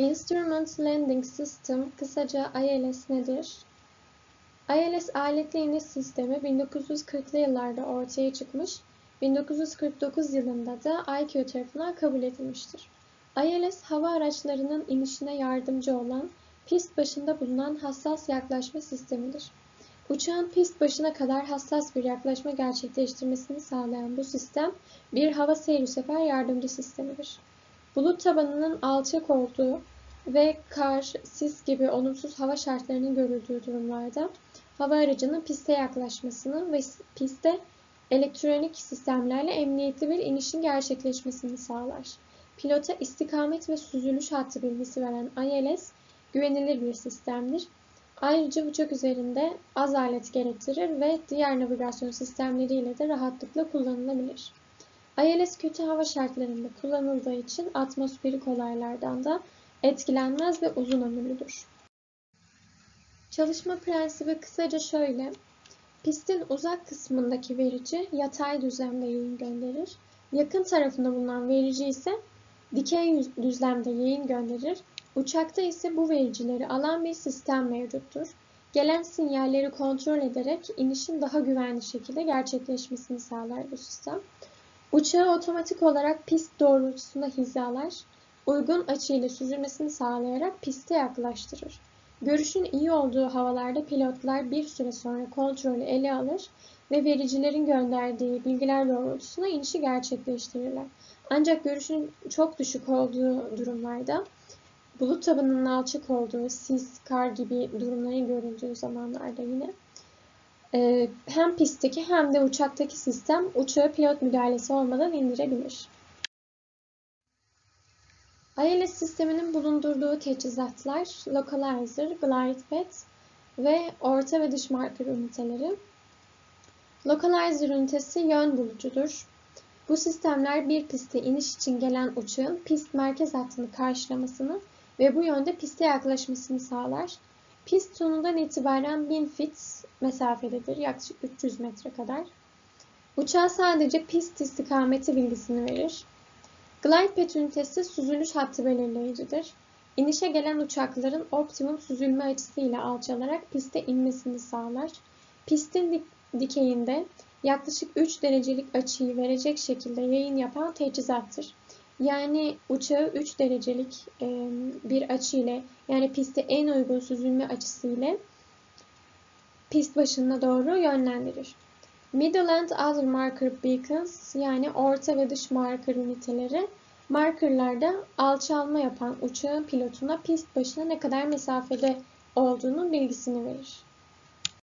Instrument Landing System, kısaca ILS nedir? ILS aletli iniş sistemi 1940'lı yıllarda ortaya çıkmış, 1949 yılında da ICAO tarafından kabul edilmiştir. ILS hava araçlarının inişine yardımcı olan pist başında bulunan hassas yaklaşma sistemidir. Uçağın pist başına kadar hassas bir yaklaşma gerçekleştirmesini sağlayan bu sistem bir hava seyri sefer yardımcı sistemidir. Bulut tabanının alçak olduğu ve kar, sis gibi olumsuz hava şartlarının görüldüğü durumlarda hava aracının piste yaklaşmasını ve piste elektronik sistemlerle emniyetli bir inişin gerçekleşmesini sağlar. Pilota istikamet ve süzülüş hattı bilgisi veren ILS güvenilir bir sistemdir. Ayrıca uçak üzerinde az alet gerektirir ve diğer navigasyon sistemleriyle de rahatlıkla kullanılabilir. ILS kötü hava şartlarında kullanıldığı için atmosferik olaylardan da etkilenmez ve uzun ömürlüdür. Çalışma prensibi kısaca şöyle. Pistin uzak kısmındaki verici yatay düzlemde yayın gönderir. Yakın tarafında bulunan verici ise dikey düzlemde yayın gönderir. Uçakta ise bu vericileri alan bir sistem mevcuttur. Gelen sinyalleri kontrol ederek inişin daha güvenli şekilde gerçekleşmesini sağlar bu sistem. Uçağı otomatik olarak pist doğrultusunda hizalar, uygun açıyla süzülmesini sağlayarak piste yaklaştırır. Görüşün iyi olduğu havalarda pilotlar bir süre sonra kontrolü ele alır ve vericilerin gönderdiği bilgiler doğrultusunda inişi gerçekleştirirler. Ancak görüşün çok düşük olduğu durumlarda bulut tabanının alçak olduğu, sis, kar gibi durumların görüldüğü zamanlarda yine hem pistteki hem de uçaktaki sistem uçağı pilot müdahalesi olmadan indirebilir. ILS sisteminin bulundurduğu teçhizatlar Localizer, GlidePad ve orta ve dış marker üniteleri. Localizer ünitesi yön bulucudur. Bu sistemler bir piste iniş için gelen uçağın pist merkez hattını karşılamasını ve bu yönde piste yaklaşmasını sağlar. Pist sonundan itibaren 1000 fit mesafededir, yaklaşık 300 metre kadar. Uçağa sadece pist istikameti bilgisini verir. GlidePad ünitesi süzülüş hattı belirleyicidir. İnişe gelen uçakların optimum süzülme açısıyla alçalarak piste inmesini sağlar. Pistin dikeyinde yaklaşık 3 derecelik açıyı verecek şekilde yayın yapan teçhizattır. Yani uçağı 3 derecelik bir açı ile yani piste en uygun süzülme açısı ile pist başına doğru yönlendirir. Middle and Other Marker Beacons yani orta ve dış marker üniteleri markerlarda alçalma yapan uçağın pilotuna pist başına ne kadar mesafede olduğunun bilgisini verir.